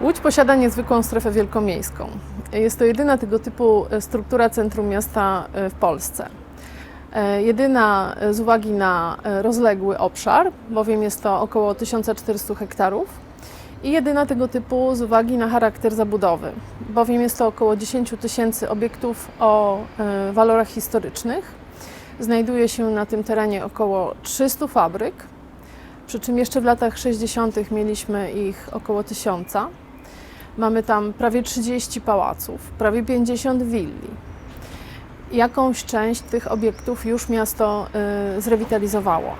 Łódź posiada niezwykłą strefę wielkomiejską. Jest to jedyna tego typu e, struktura centrum miasta e, w Polsce. E, Jedyna z uwagi na rozległy obszar, bowiem jest to około 1400 hektarów. I jedyna tego typu z uwagi na charakter zabudowy, bowiem jest to około 10 tysięcy obiektów o walorach historycznych. Znajduje się na tym terenie około 300 fabryk, przy czym jeszcze w latach 60. mieliśmy ich około 1000. Mamy tam prawie 30 pałaców, prawie 50 willi. Jakąś część tych obiektów już miasto y, zrewitalizowało.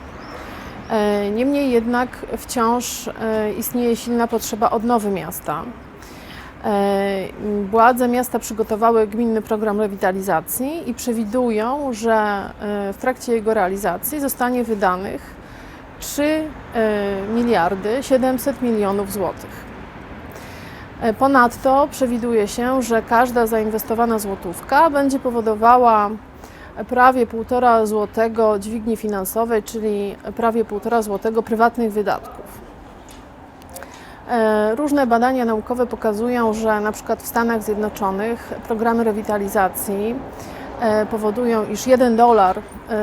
E, Niemniej jednak wciąż e, istnieje silna potrzeba odnowy miasta. Władze miasta przygotowały gminny program rewitalizacji i przewidują, że w trakcie jego realizacji zostanie wydanych 3 e, miliardy 700 milionów złotych. E, Ponadto przewiduje się, że każda zainwestowana złotówka będzie powodowała prawie 1,5 złotego dźwigni finansowej, czyli prawie 1,5 złotego prywatnych wydatków. E, Różne badania naukowe pokazują, że na przykład w Stanach Zjednoczonych programy rewitalizacji e, powodują, iż 1 dolar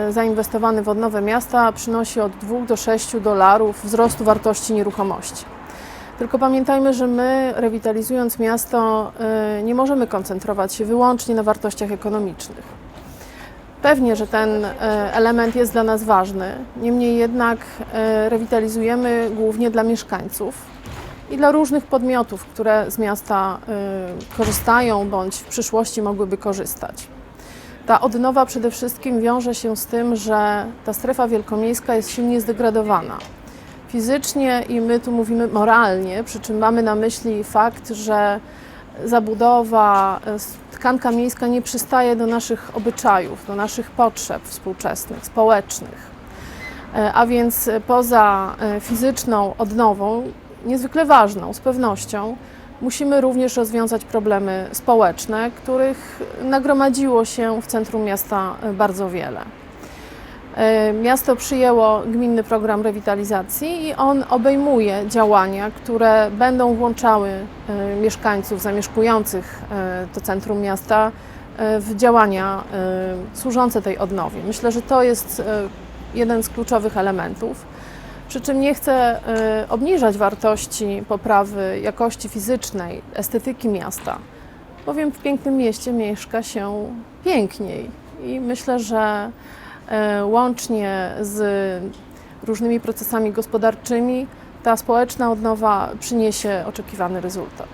zainwestowany w odnowę miasta przynosi od 2 do 6 dolarów wzrostu wartości nieruchomości. Tylko pamiętajmy, że my rewitalizując miasto e, nie możemy koncentrować się wyłącznie na wartościach ekonomicznych. Pewnie, że ten e, element jest dla nas ważny, niemniej jednak e, rewitalizujemy głównie dla mieszkańców i dla różnych podmiotów, które z miasta korzystają bądź w przyszłości mogłyby korzystać. Ta odnowa przede wszystkim wiąże się z tym, że ta strefa wielkomiejska jest silnie zdegradowana. Fizycznie i my tu mówimy moralnie, przy czym mamy na myśli fakt, że zabudowa, e, tkanka miejska nie przystaje do naszych obyczajów, do naszych potrzeb współczesnych, społecznych. E, A więc e, poza fizyczną odnową, niezwykle ważną z pewnością, musimy również rozwiązać problemy społeczne, których nagromadziło się w centrum miasta bardzo wiele. E, Miasto przyjęło gminny program rewitalizacji i on obejmuje działania, które będą włączały e, mieszkańców zamieszkujących e, to centrum miasta w działania służące tej odnowie. Myślę, że to jest jeden z kluczowych elementów. Przy czym nie chcę obniżać wartości poprawy jakości fizycznej, estetyki miasta, bowiem w pięknym mieście mieszka się piękniej i myślę, że łącznie z różnymi procesami gospodarczymi ta społeczna odnowa przyniesie oczekiwany rezultat.